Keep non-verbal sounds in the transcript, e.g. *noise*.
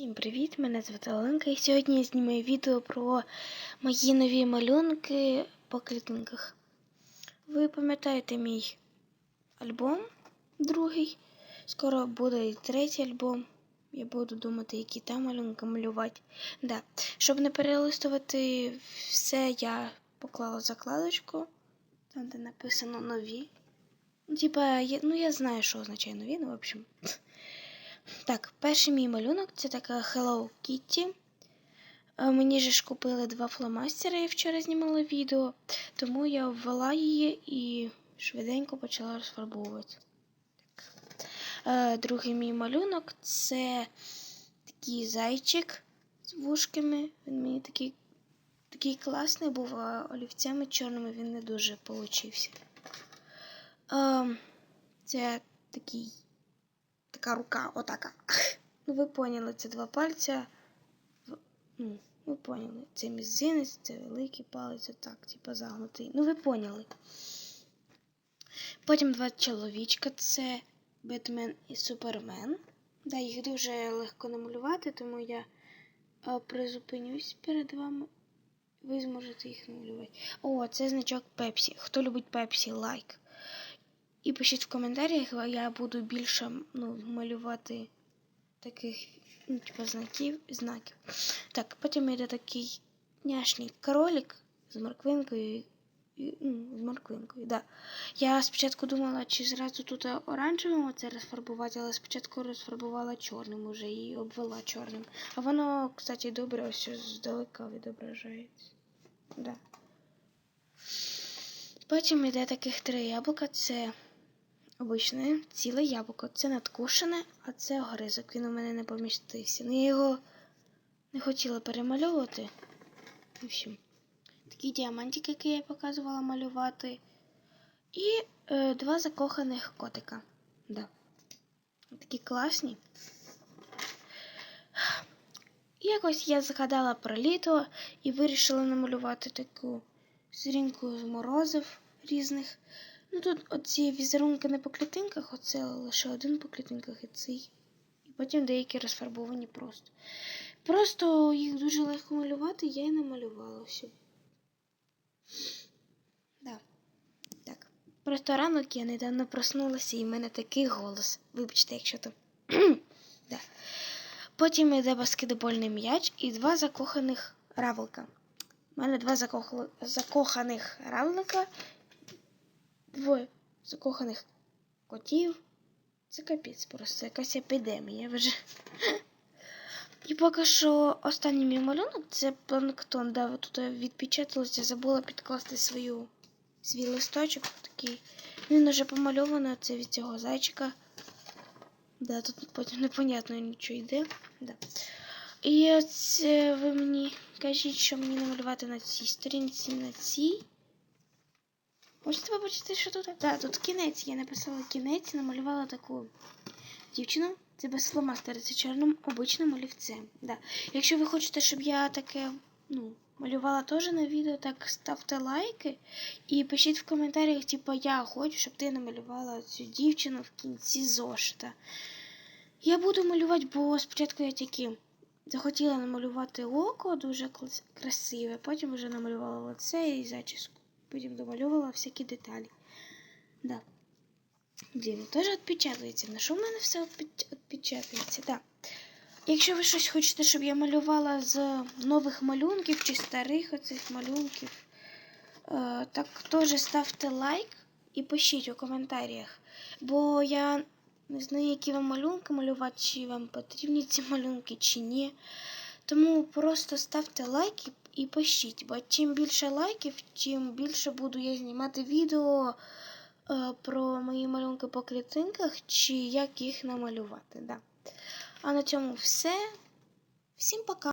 Всім привіт! Мене звати Оленка і сьогодні я знімаю відео про мої нові малюнки по клітинках. Ви пам'ятаєте мій альбом другий. Скоро буде і третій альбом. Я буду думати, які там малюнки малювати. Да. Щоб не перелистувати все, я поклала закладочку, там де написано нові. Типа, ну я знаю, що означає нові, ну в общем. Так, перший мій малюнок це така Hello Kitty. Е, Мені же ж купили два фломастери, я вчора знімала відео, тому я ввела її і швиденько почала розфарбовувати. Так. Е, Другий мій малюнок це такий зайчик з вушками. Він мені такий, такий класний був, а олівцями чорними він не дуже получився. Е, Це такий така рука, отака. *laughs* Ну, ви поняли, це два пальця. Ну, ви поняли. Це мізинець, це великий палець, отак, типу загнутий. Ну, ви поняли. Потім два чоловічка це Бетмен і Супермен. Да, їх дуже легко намалювати, тому я призупинюсь перед вами. Ви зможете їх намалювати. О, це значок Пепсі. Хто любить Пепсі, лайк. І пишіть в коментарях, я буду більше ну, малювати таких ну, типу, знаків, знаків. Так, потім йде такий няшний кролик з морквинкою. ну, з морквинкою, да. Я спочатку думала, чи зразу тут оранжевим оце розфарбувати, але спочатку розфарбувала чорним уже і обвела чорним. А воно, кстати, добре ось здалека відображається. Да. Потім йде таких три яблука. Це обичне ціле яблуко. Це надкушене, а це огризок. Він у мене не помістився. Ну, я його не хотіла перемальовувати. В общем, такий діамантик, який я показувала малювати. І е, два закоханих котика. Да. Такі класні. Якось я згадала про літо і вирішила намалювати таку сторінку з морозив різних. Ну тут оці візерунки не по клітинках, оце лише один по клітинках і цей. І потім деякі розфарбовані просто. Просто їх дуже легко малювати, я і намалювала все. Да. Так. Просто ранок я недавно проснулася і в мене такий голос. Вибачте, якщо то. *clears throat* да. Потім йде баскетбольний м'яч і два закоханих равлика. У мене два закох... закоханих равлика, двоє закоханих котів. Це капець просто, якась епідемія вже. І поки що останній мій малюнок це планктон. Да, тут відпечаталося, забула підкласти свою, свій листочок такий. Він уже помальований, це від цього зайчика. Да, тут потім непонятно нічого йде. Да. І це ви мені кажіть, що мені намалювати на цій сторінці, на цій. Можете побачити, що тут? Так, тут кінець. Я написала кінець, намалювала таку дівчину. Це без фломастера, це чорним обичним олівцем. Да. Якщо ви хочете, щоб я таке ну, малювала теж на відео, так ставте лайки і пишіть в коментарях, типу, я хочу, щоб ти намалювала цю дівчину в кінці зошита. Я буду малювати, бо спочатку я тільки захотіла намалювати око дуже красиве, потім вже намалювала лице і зачіску. Потім домалювала всякі деталі. Да. Блін, теж відпечатується. На що в мене все відпечатується? Да. Якщо ви щось хочете, щоб я малювала з нових малюнків чи старих оцих малюнків, е, так теж ставте лайк і пишіть у коментарях. Бо я не знаю, які вам малюнки малювати, чи вам потрібні ці малюнки, чи ні. Тому просто ставте лайки і пишіть. Бо чим більше лайків, тим більше буду я знімати відео е, про мої малюнки по клітинках, чи як їх намалювати. Да. А на цьому все. Всім пока!